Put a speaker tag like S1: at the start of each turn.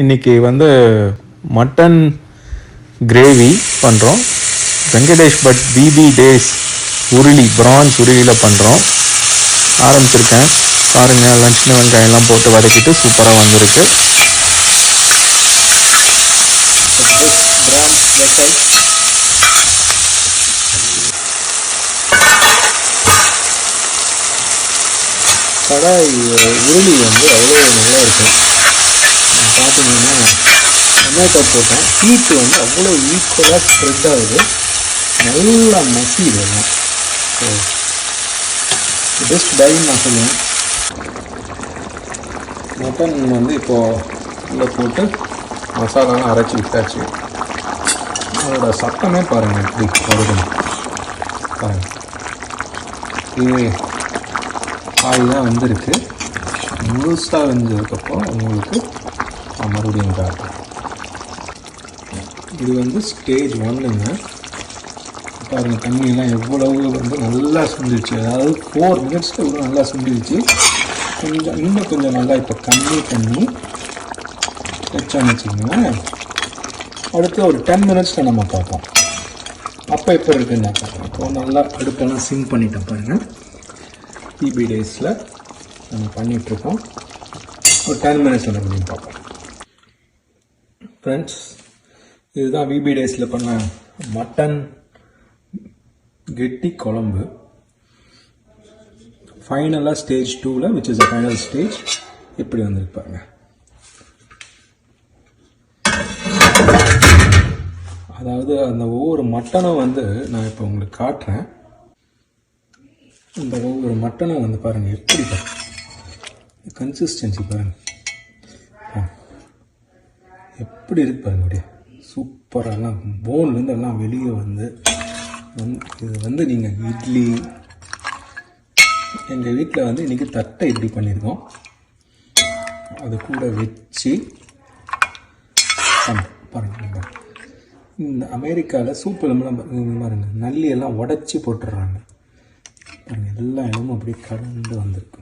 S1: இன்னைக்கு வந்து mutton gravy பண்ணுறோம் வெங்கடேஷ் பட் பிபி டேஸ் உருளி பிரான்ஸ் உருளியில் பண்ணுறோம் ஆரம்பிச்சிருக்கேன். பாருங்கள் லஞ்சில் வெங்காயம்லாம் போட்டு வதக்கிட்டு சூப்பராக வந்திருக்கு. கடாய் உருளி வந்து அவ்வளோ நல்லா இருக்கும். பார்த்தீங்கன்னா டொமேட்டோ போட்டேன் ஹீட்டு வந்து அவ்வளோ ஈக்குவலாக ஸ்ப்ரெட் ஆகுது நல்லா மசி வரும் ஸோ பெஸ்ட் பைன்னு நான் சொல்லுவேன் மட்டன் வந்து இப்போது உள்ளே போட்டு மசாலாலாம் அரைச்சி விட்டாச்சு அதோட சத்தமே பாருங்கள் இப்படி வருதுன்னு பாருங்கள் இது காய் தான் வந்திருக்கு முழுசாக வெந்ததுக்கப்புறம் உங்களுக்கு நான் இது வந்து ஸ்டேஜ் ஒன்னுங்க பாருங்க தண்ணியெல்லாம் எவ்வளவு வந்து நல்லா சுண்டிடுச்சு அதாவது ஃபோர் மினிட்ஸில் இவ்வளோ நல்லா சுண்டிடுச்சு கொஞ்சம் இன்னும் கொஞ்சம் நல்லா இப்போ கம்மி பண்ணி வச்சோன்னு வச்சுக்கோங்களேன். அடுத்து ஒரு டென் மினிட்ஸில் நம்ம பார்ப்போம். அப்போ எப்போ இருக்குன்னு நான் பார்ப்போம் இப்போ நல்லா அடுப்பெல்லாம் சிங்க் பண்ணிட்டேன் பாருங்கள் டிபி டேஸில் நம்ம பண்ணிகிட்ருக்கோம் ஒரு டென் மினிட்ஸில் நம்ம பார்ப்போம். ஃப்ரெண்ட்ஸ் இதுதான் விபி டேஸில் பண்ண மட்டன் கெட்டி குழம்பு. ஃபைனலாக ஸ்டேஜ் டூவில் which is a final stage இப்படி வந்திருப்பாங்க அதாவது அந்த ஒவ்வொரு மட்டனும் வந்து நான் இப்போ உங்களுக்கு காட்டுறேன். அந்த ஒவ்வொரு மட்டனும் வந்து பாருங்கள் எப்படி கன்சிஸ்டன்சி பாருங்கள் எப்படி இருக்கு பாருங்க அப்படியே சூப்பராக எல்லாம் போன்லேருந்து எல்லாம் வெளியே வந்து இது வந்து நீங்கள் இட்லி எங்கள் வீட்டில் வந்து இன்றைக்கி தட்டை இட்லி பண்ணியிருக்கோம் அது கூட வச்சு பாருங்க இந்த அமெரிக்காவில் சூப் எலும்புலாம் பாருங்க நல்லி எல்லாம் உடச்சி போட்டுடுறாங்க. பாருங்கள் எல்லா இடமும் அப்படியே கலந்து வந்திருக்கு.